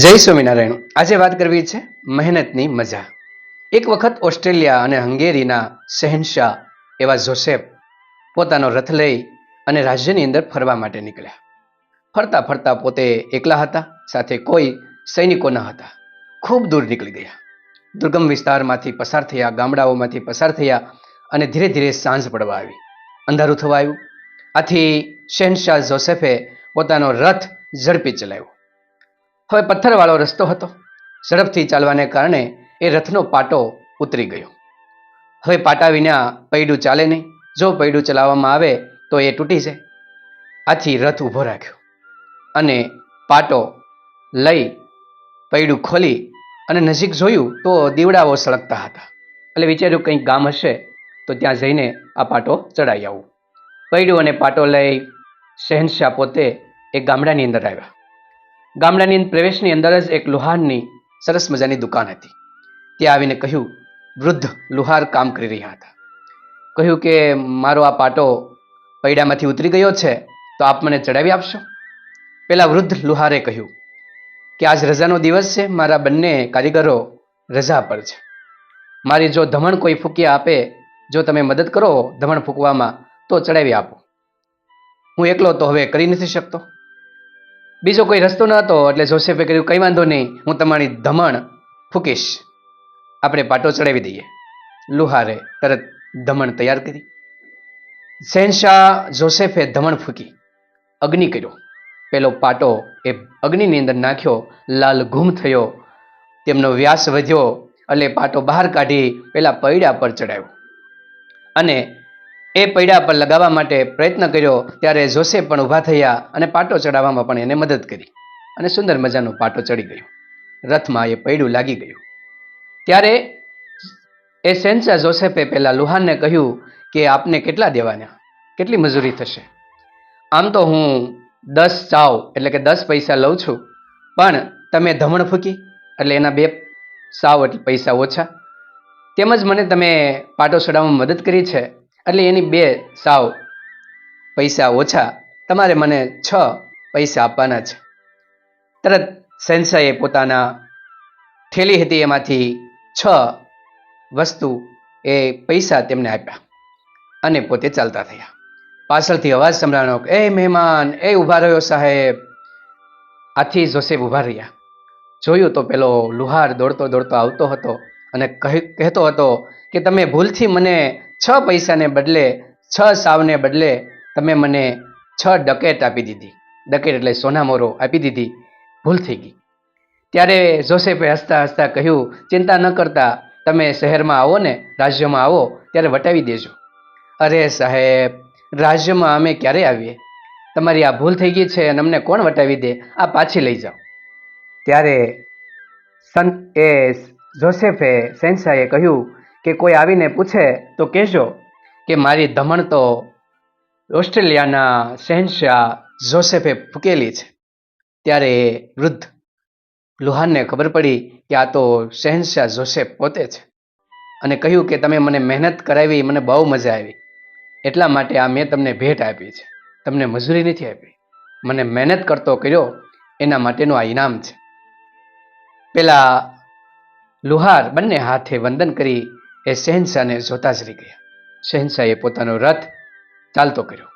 જય સ્વામિનારાયણ. આજે વાત કરવી છે મહેનતની મજા. એક વખત ઓસ્ટ્રેલિયા અને હંગેરીના શહેનશાહ એવા જોસેફ પોતાનો રથ લઈ અને રાજ્યની અંદર ફરવા માટે નીકળ્યા. ફરતા ફરતા પોતે એકલા હતા, સાથે કોઈ સૈનિકો ન હતા. ખૂબ દૂર નીકળી ગયા. દુર્ગમ વિસ્તારમાંથી પસાર થયા, ગામડાઓમાંથી પસાર થયા અને ધીરે ધીરે સાંજ પડવા આવી. અંધારું થવા આવ્યું. આથી શહેનશાહ જોસેફે પોતાનો રથ ઝડપી ચલાવ્યો. હવે પથ્થરવાળો રસ્તો હતો. ઝડપથી ચાલવાને કારણે એ રથનો પાટો ઉતરી ગયો. હવે પાટા વિના પૈડું ચાલે નહીં. જો પૈડું ચલાવવામાં આવે તો એ તૂટી જાય. આથી રથ ઊભો રાખ્યો અને પાટો લઈ પૈડું ખોલી અને નજીક જોયું તો દીવડાઓ સળગતા હતા. એટલે વિચાર્યું કંઈક ગામ હશે તો ત્યાં જઈને આ પાટો ચડાવી આવું. પૈડું અને પાટો લઈ શહેનશાહ પોતે એ ગામડાની અંદર આવ્યા. ગામડાની પ્રવેશની અંદર જ એક લુહારની સરસ મજાની દુકાન હતી. ત્યાં આવીને કહ્યું, વૃદ્ધ લુહાર કામ કરી રહ્યા હતા. કહ્યું કે, મારો આ પાટો પૈડામાંથી ઉતરી ગયો છે, તો આપ મને ચડાવી આપશો? પેલા વૃદ્ધ લુહારે કહ્યું, કે આજ રજાનો દિવસ છે, મારા બંને કારીગરો રજા પર છે. મારી જો ધમણ કોઈ ફૂકી આપે, જો તમે મદદ કરો ધમણ ફૂંકવામાં, તો ચડાવી આપો. હું એકલો તો હવે કરી નથી શકતો. બીજો કોઈ રસ્તો ન હતો, એટલે જોસેફે કહ્યું કંઈ વાંધો નહીં, હું તમારી ધમણ ફૂકીશ. આપણે પાટો ચડાવી દઈએ. લુહારે તરત ધમણ તૈયાર કરી. શહેનશાહ જોસેફે ધમણ ફૂકી. અગ્નિ કર્યો. પેલો પાટો એ અગ્નિની અંદર નાખ્યો, લાલ ઘૂમ થયો, તેમનો વ્યાસ વધ્યો, એટલે પાટો બહાર કાઢી પેલા પૈડા પર ચડાવ્યો અને એ પૈડા પર લગાવવા માટે પ્રયત્ન કર્યો, ત્યારે જોસેફ પણ ઊભા થયા અને પાટો ચડાવવામાં પણ એને મદદ કરી. અને સુંદર મજાનો પાટો ચડી ગયો. રથમાં એ પૈડું લાગી ગયું. ત્યારે એ સેન્સા જોસેફે પહેલાં લુહાનને કહ્યું કે, આપને કેટલા દેવાના? કેટલી મજૂરી થશે? આમ તો હું દસ ચાવ એટલે કે દસ પૈસા લઉં છું. પણ તમે ધમણ ફૂકી, એટલે એના બે સાવ એટલે પૈસા ઓછા. તેમજ મને તમે પાટો ચડાવવામાં મદદ કરી છે. એટલે એની બે સાવ પૈસા ઓછા, તમારે મને છ પૈસા આપવાના છે. તરત સેન્સાએ પોતાના થેલી હતી એમાંથી છ વસ્તુ એ પૈસા તેમને આપ્યા અને પોતે ચાલતા થયા. પાછળથી અવાજ સંભળાણો એ મહેમાન, એ ઊભા રહ્યો સાહેબ. આથી જોસેફ ઊભા રહ્યા. જોયું તો પેલો લુહાર દોડતો દોડતો આવતો હતો અને કહી- કહેતો હતો કે, તમે ભૂલથી મને છ પૈસાને બદલે છ સાવને બદલે તમે મને છ ડકેટ આપી દીધી. ડકેટ એટલે સોનામોરો આપી દીધી. ભૂલ થઈ ગઈ. ત્યારે જોસેફે હસતા હસતા કહ્યું, ચિંતા ન કરતા, તમે શહેરમાં આવો ને, રાજ્યમાં આવો, ત્યારે વટાવી દેજો. અરે સાહેબ, રાજ્યમાં અમે ક્યારે આવીએ? તમારી આ ભૂલ થઈ ગઈ છે અને અમને કોણ વટાવી દે? આ પાછી લઈ જાઓ. ત્યારે સંત એ જોસેફે શહેનશાહે કહ્યું કે કોઈ આવીને પૂછે તો કહેજો કે મારી ધમણ તો ઓસ્ટ્રેલિયાના શહેનશાહ જોસેફે ફૂકેલી છે. ત્યારે વૃદ્ધ લુહાનને ખબર પડી કે આ તો શહેનશાહ જોસેફ પોતે છે અને કહ્યું કે તમે મને મહેનત કરાવી, મને બહુ મજા આવી. એટલા માટે આ મેં તમને ભેટ આપી છે. તમને મજૂરી નથી આપી. મને મહેનત કરતો કર્યો, એના માટેનું આ ઇનામ છે. પેલા લુહાર બંને હાથે વંદન કરી એ શહેનશાહને જોતા જ રહી ગયા. શહેનશાહે પોતાનો રથ ચાલતો કર્યો.